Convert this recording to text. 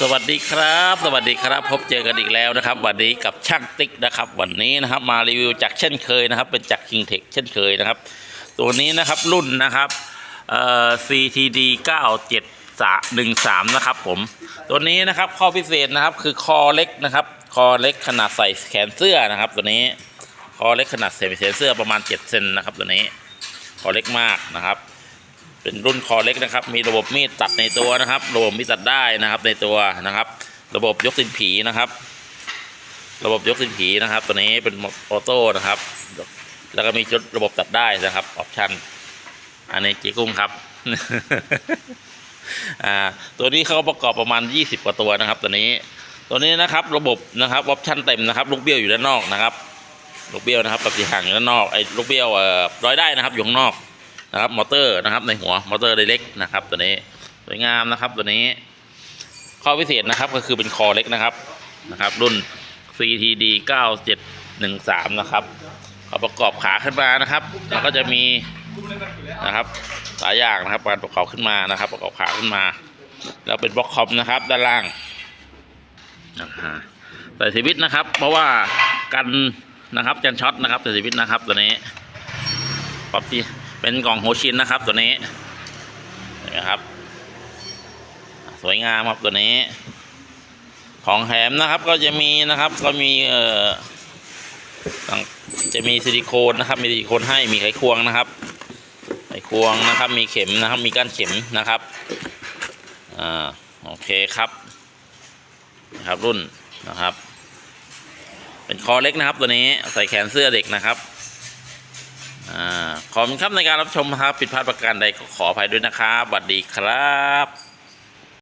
สวัสดีครับ สวัสดีครับ พบเจอกันอีกแล้วนะครับ วันนี้กับช่างติ๊กนะครับ วันนี้นะครับมารีวิวจากเช่นเคยนะครับ เป็นจาก King Tech เช่นเคยนะครับ ตัวนี้นะครับรุ่นนะครับเอ่อ CTD 9713นะครับผม ตัวนี้นะครับข้อพิเศษนะครับคือคอเล็กนะครับคอเล็กขนาดใส่แขนเสื้อนะครับ ตัวนี้คอเล็กขนาดใส่แขนเสื้อประมาณ7เซนนะครับ ตัวนี้คอเล็กมากนะครับ เป็นรุ่นคอเล็กนะครับ มีระบบมีดตัดในตัวนะครับ ระบบมีดตัดได้นะครับในตัวนะครับ ระบบยกสินผีนะครับ ระบบยกสินผีนะครับ ตัวนี้เป็นออโต้นะครับ แล้วก็มีจุดระบบตัดได้นะครับออปชั่นอันนี้จีกุ้งครับตัวนี้เขาประกอบประมาณ 20 กว่าตัวนะครับ ตัวนี้ ตัวนี้นะครับระบบนะครับออปชั่นเต็มนะครับ ลูกเบี้ยวอยู่ด้านนอกนะครับ ลูกเบี้ยวนะครับกับสีห่างอยู่ด้านนอกไอ้ลูกเบี้ยวเอ่อร้อยได้นะครับอยู่ข้างนอก นะครับมอเตอร์นะครับในหัวมอเตอร์ไดเล็กนะครับ ตัวนี้สวยงามนะครับตัวนี้ ข้อพิเศษนะครับก็คือเป็นคอเล็กนะครับนะครับ รุ่น CTD 9713 นะครับเอาประกอบขาขึ้นมานะครับแล้วก็จะมีนะครับหลายอย่างนะครับการประกอบขึ้นมานะครับ ประกอบขาขึ้นมา แล้วเป็นบล็อกคอมนะครับ ด้านล่างนะฮะใส่สวิตนะครับ เพราะว่ากันนะครับกันช็อตนะครับใส่สวิตนะครับตัวนี้ปรับที่ เป็นกล่องโฮชินนะครับตัวนี้นไหมครับ สวยงามครับตัวนี้ ของแถมนะครับก็จะมีนะครับก็มีเอ่อจะมีซิลิโคนนะครับ มีซิลิโคนให้มีไขควงนะครับ ไขควงนะครับ มีเข็มนะครับ มีก้านเข็มนะครับอ่าโอเคครับนะครับรุ่นนะครับ เป็นคอเล็กนะครับตัวนี้ใส่แขนเสื้อเด็กนะครับ อขอบคุณครับในการรับชมครับ ผิดพลาดประการใดก็ขออภัยด้วยนะครับสวัสดีครับ